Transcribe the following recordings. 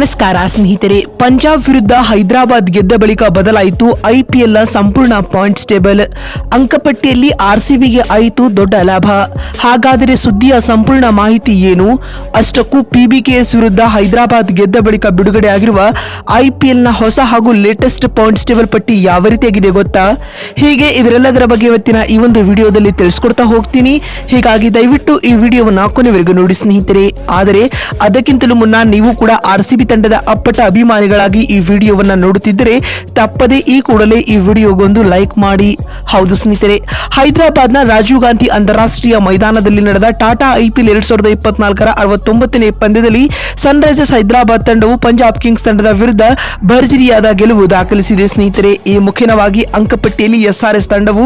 ನಮಸ್ಕಾರ, ಸ್ನೇಹಿತರೆ. ಪಂಜಾಬ್ ವಿರುದ್ಧ ಹೈದರಾಬಾದ್ ಗೆದ್ದ ಬಳಿಕ ಬದಲಾಯಿತು ಐಪಿಎಲ್ನ ಸಂಪೂರ್ಣ ಪಾಯಿಂಟ್ಸ್ ಟೇಬಲ್. ಅಂಕಪಟ್ಟಿಯಲ್ಲಿ ಆರ್ಸಿಬಿಗೆ ಆಯಿತು ದೊಡ್ಡ ಲಾಭ. ಹಾಗಾದರೆ ಸುದ್ದಿಯ ಸಂಪೂರ್ಣ ಮಾಹಿತಿ ಏನು? ಅಷ್ಟಕ್ಕೂ ಪಿಬಿಕೆಎಸ್ ವಿರುದ್ಧ ಹೈದರಾಬಾದ್ ಗೆದ್ದ ಬಳಿಕ ಬಿಡುಗಡೆ ಆಗಿರುವ ಐಪಿಎಲ್ನ ಹೊಸ ಹಾಗೂ ಲೇಟೆಸ್ಟ್ ಪಾಯಿಂಟ್ಸ್ ಟೇಬಲ್ ಪಟ್ಟಿ ಯಾವ ರೀತಿಯಾಗಿದೆ ಗೊತ್ತಾ? ಹೀಗೆ ಇದರೆಲ್ಲದರ ಬಗ್ಗೆ ಇವತ್ತಿನ ಈ ಒಂದು ವಿಡಿಯೋದಲ್ಲಿ ತಿಳಿಸ್ಕೊಡ್ತಾ ಹೋಗ್ತೀನಿ. ಹೀಗಾಗಿ ದಯವಿಟ್ಟು ಈ ವಿಡಿಯೋವನ್ನು ಕೊನೆವರೆಗೂ ನೋಡಿ ಸ್ನೇಹಿತರೆ. ಆದರೆ ಅದಕ್ಕಿಂತಲೂ ಮುನ್ನ ನೀವು ಕೂಡ ಆರ್ಸಿಬಿ ತಂಡದ ಅಪ್ಪಟ ಅಭಿಮಾನಿಗಳಾಗಿ ಈ ವಿಡಿಯೋವನ್ನ ನೋಡುತ್ತಿದ್ದರೆ ತಪ್ಪದೆ ಈ ಕೂಡಲೇ ಈ ವಿಡಿಯೋಗೊಂದು ಲೈಕ್ ಮಾಡಿ. ಹೌದು ಸ್ನೇಹಿತರೆ, ಹೈದರಾಬಾದ್ನ ರಾಜೀವ್ ಗಾಂಧಿ ಅಂತಾರಾಷ್ಟ್ರೀಯ ಮೈದಾನದಲ್ಲಿ ನಡೆದ ಟಾಟಾ ಐಪಿಎಲ್ ಎರಡ್ ಸಾವಿರದ ಇಪ್ಪತ್ನಾಲ್ಕರ ಅರವತ್ತೊಂಬತ್ತನೇ ಪಂದ್ಯದಲ್ಲಿ ಸನ್ರೈಸರ್ಸ್ ಹೈದರಾಬಾದ್ ತಂಡವು ಪಂಜಾಬ್ ಕಿಂಗ್ಸ್ ತಂಡದ ವಿರುದ್ಧ ಭರ್ಜರಿಯಾದ ಗೆಲುವು ದಾಖಲಿಸಿದೆ ಸ್ನೇಹಿತರೆ. ಈ ಮುಖ್ಯವಾಗಿ ಅಂಕಪಟ್ಟಿಯಲ್ಲಿ ಎಸ್ಆರ್ಎಸ್ ತಂಡವು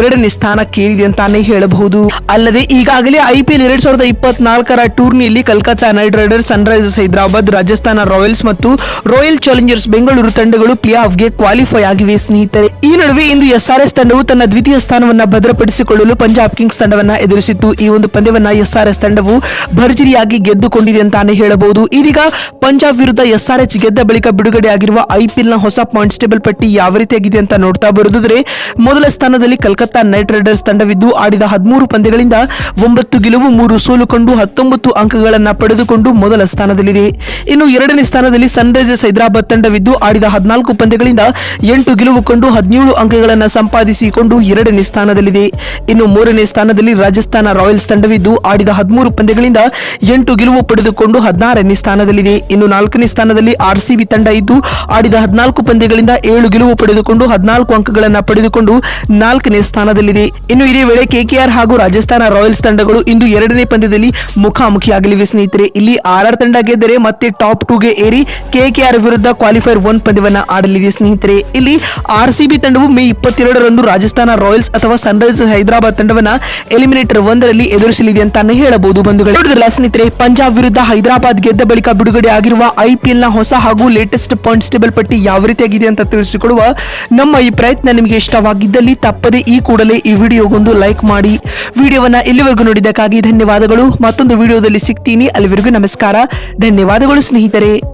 ಎರಡನೇ ಸ್ಥಾನಕ್ಕೇರಿದೆ ಅಂತಾನೆ ಹೇಳಬಹುದು. ಅಲ್ಲದೆ ಈಗಾಗಲೇ ಐಪಿಎಲ್ ಎರಡ್ ಸಾವಿರದ ಇಪ್ಪತ್ನಾಲ್ಕರ ಟೂರ್ನಿಯಲ್ಲಿ Calcutta Knight Riders, Sunrisers Hyderabad, Rajasthan Royals ಮತ್ತು ರಾಯಲ್ ಚಾಲೆಂಜರ್ಸ್ ಬೆಂಗಳೂರು ತಂಡಗಳು ಪ್ಲೇ ಆಫ್ಗೆ ಕ್ವಾಲಿಫೈ ಆಗಿವೆ, ಸ್ನೇಹಿತರೆ. ಈ ನಡುವೆ ಇಂದು ಎಸ್ಆರ್ಎಸ್ ತಂಡವು ತನ್ನ ದ್ವಿತೀಯ ಸ್ಥಾನವನ್ನ ಭದ್ರಪಡಿಸಿಕೊಳ್ಳಲು ಪಂಜಾಬ್ ಕಿಂಗ್ಸ್ ತಂಡವನ್ನ ಎದುರಿಸಿತ್ತು. ಈ ಒಂದು ಪಂದ್ಯವನ್ನ ಎಸ್ಆರ್ಎಸ್ ತಂಡವು ಭರ್ಜರಿಯಾಗಿ ಗೆದ್ದುಕೊಂಡಿದೆ ಅಂತಾನೆ ಹೇಳಬಹುದು. ಇದೀಗ ಪಂಜಾಬ್ ವಿರುದ್ಧ ಎಸ್ಆರ್ಎಚ್ ಗೆದ್ದ ಬಳಿಕ ಬಿಡುಗಡೆ ಐಪಿಎಲ್ನ ಹೊಸ ಪಾಯಿಂಟ್ಸ್ ಟೇಬಲ್ ಪಟ್ಟಿ ಯಾವ ರೀತಿಯಾಗಿದೆ ಅಂತ ನೋಡ್ತಾ ಬರೆದಿದ್ರೆ ಮೊದಲ ಸ್ಥಾನದಲ್ಲಿ ಕಲ್ಕತ್ತಾ ನೈಟ್ ರೈಡರ್ಸ್ ತಂಡವಿದ್ದು ಆಡಿದ ಹದಿಮೂರು ಪಂದ್ಯಗಳಿಂದ ಒಂಬತ್ತು ಗೆಲುವು, ಮೂರು ಸೋಲು ಕಂಡು ಹತ್ತೊಂಬತ್ತು ಅಂಕಗಳನ್ನ ಪಡೆದುಕೊಂಡು ಮೊದಲ ಸ್ಥಾನದಲ್ಲಿದೆ. ಇನ್ನು ಎರಡನೇ ಸ್ಥಾನದಲ್ಲಿ ಸನ್ರೈಸರ್ಸ್ ಹೈದರಾಬಾದ್ ತಂಡವಿದ್ದು ಆಡಿದ ಹದಿನಾಲ್ಕು ಪಂದ್ಯಗಳಿಂದ ಎಂಟು ಗೆಲುವು ಕಂಡು ಹದಿನೇಳು ಅಂಕಗಳನ್ನು ಸಂಪಾದಿಸಿಕೊಂಡು ಎರಡನೇ ಸ್ಥಾನದಲ್ಲಿದೆ. ಇನ್ನು ಮೂರನೇ ಸ್ಥಾನದಲ್ಲಿ ರಾಜಸ್ಥಾನ ರಾಯಲ್ಸ್ ತಂಡವಿದ್ದು ಆಡಿದ ಹದಿಮೂರು ಪಂದ್ಯಗಳಿಂದ ಎಂಟು ಗೆಲುವು ಪಡೆದುಕೊಂಡು ಹದಿನಾರನೇ ಸ್ಥಾನದಲ್ಲಿದೆ. ಇನ್ನು ನಾಲ್ಕನೇ ಸ್ಥಾನದಲ್ಲಿ ಆರ್ಸಿಬಿ ತಂಡ ಇದ್ದು ಆಡಿದ ಹದಿನಾಲ್ಕು ಪಂದ್ಯಗಳಿಂದ ಏಳು ಗೆಲುವು ಪಡೆದುಕೊಂಡು ಹದಿನಾಲ್ಕು ಅಂಕಗಳನ್ನು ಪಡೆದುಕೊಂಡು ನಾಲ್ಕನೇ ಸ್ಥಾನದಲ್ಲಿದೆ. ಇನ್ನು ಇದೇ ವೇಳೆ ಕೆಕೆಆರ್ ಹಾಗೂ ರಾಜಸ್ಥಾನ ರಾಯಲ್ಸ್ ತಂಡಗಳು ಇಂದು ಎರಡನೇ ಪಂದ್ಯದಲ್ಲಿ ಮುಖಾಮುಖಿಯಾಗಲಿವೆ ಸ್ನೇಹಿತರೆ. ಇಲ್ಲಿ ಆರ್ ಆರ್ ತಂಡ ಗೆದ್ದರೆ ಮತ್ತೆ ಟಾಪ್ ಟೂಗೆ ಏರಿ ಕೆಕೆಆರ್ ವಿರುದ್ಧ ಕ್ವಾಲಿಫೈರ್ ಒನ್ ಪಂದ್ಯವನ್ನು ಆಡಲಿದೆ ಸ್ನೇಹಿತರೆ. ಇಲ್ಲಿ ಆರ್ ಸಿಬಿ ತಂಡವು ಮೇ ಇಪ್ಪತ್ತೆರಡರಂದು ರಾಜಸ್ಥಾನ ರಾಯಲ್ಸ್ ಅಥವಾ ಸನ್ರೈಸರ್ಸ್ ಹೈದರಾಬಾದ್ ತಂಡವನ್ನ ಎಲಿಮಿನೇಟರ್ ಒಂದರಲ್ಲಿ ಎದುರಿಸಲಿದೆ ಅಂತಾನೆ ಹೇಳಬಹುದು ಬಂಧುಗಳು. ನೋಡಿದ್ರಲ್ಲ ಸ್ನೇಹಿತರೆ, ಪಂಜಾಬ್ ವಿರುದ್ಧ ಹೈದರಾಬಾದ್ ಗೆದ್ದ ಬಳಿಕ ಬಿಡುಗಡೆ ಆಗಿರುವ ಐಪಿಎಲ್ನ ಹೊಸ ಹಾಗೂ ಲೇಟೆಸ್ಟ್ ಪಾಯಿಂಟ್ಸ್ ಟೇಬಲ್ ಪಟ್ಟಿ ಯಾವ ರೀತಿಯಾಗಿದೆ ಅಂತ ತಿಳಿಸಿಕೊಡುವ ನಮ್ಮ ಈ ಪ್ರಯತ್ನ ನಿಮಗೆ ಇಷ್ಟವಾಗಿದ್ದಲ್ಲಿ ತಪ್ಪದೆ ಈ ಕೂಡಲೇ ಈ ವಿಡಿಯೋಗೊಂದು ಲೈಕ್ ಮಾಡಿ. ವಿಡಿಯೋವನ್ನ ಇಲ್ಲಿವರೆಗೂ ನೋಡಿದ್ದಕ್ಕಾಗಿ ಧನ್ಯವಾದಗಳು. ಮತ್ತೊಂದು ವಿಡಿಯೋದಲ್ಲಿ ಸಿಗ್ತೀನಿ. ಅಲ್ಲಿವರೆಗೂ ನಮಸ್ಕಾರ. ಧನ್ಯವಾದಗಳು ಸ್ನೇಹಿತರೆ. We.